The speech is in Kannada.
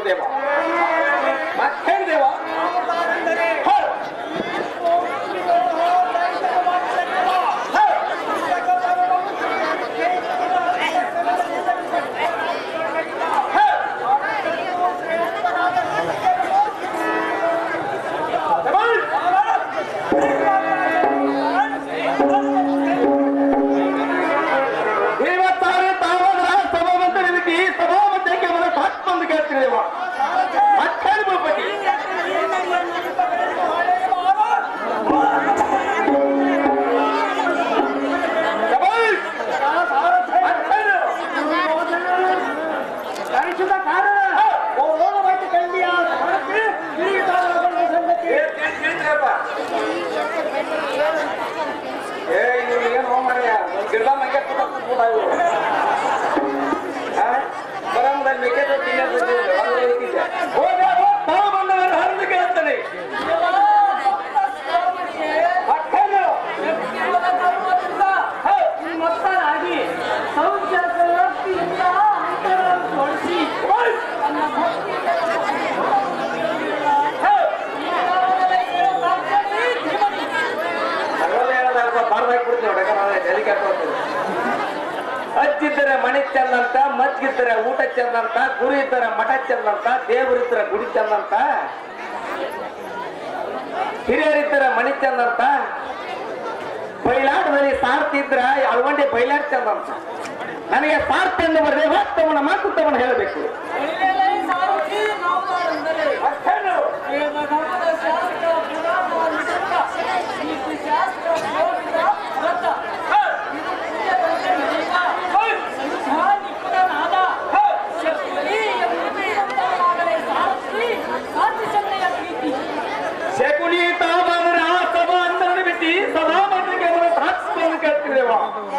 でも。ಏ, ಇವ್ರು ಏನು ಹೋಗ್ ಮಾರ್ರೆ? ಒಂದ್ ಗಿಡ ಕೂತ ಕೂತ್ಬಿಟ್ಟ ಇವ್ರು. ಬರಂದಲ್ಲಿ ಮೆಕ್ಕೆಜೋಳ ತಿನ್ನೋದು ಮನೆ ಚಂದಂತ ಮಜ್ಜಿದ್ದರೆ ಊಟ ಚಂದಂತ ಗುರು ಇದ್ದರ ಮಠ ಚಂದಂತ ದೇವರಿದ್ರ ಗುಡಿ ಚಂದಂತ ಹಿರಿಯರಿದ್ದರ ಮಣಿ ಚಂದಂತ ಬೈಲಾಟದಲ್ಲಿ ಸಾರ್ಥಿ ಇದ್ರ ಅಳವಂಡಿ ಬಯಲಾಟ ಚಂದಂತ ನನಗೆ ಸಾರ್ಥ ಎಂದು ಬರದೆ ವಾಸ್ತವನ ಮಾತುತ್ತವನ್ನ ಹೇಳಬೇಕು. 差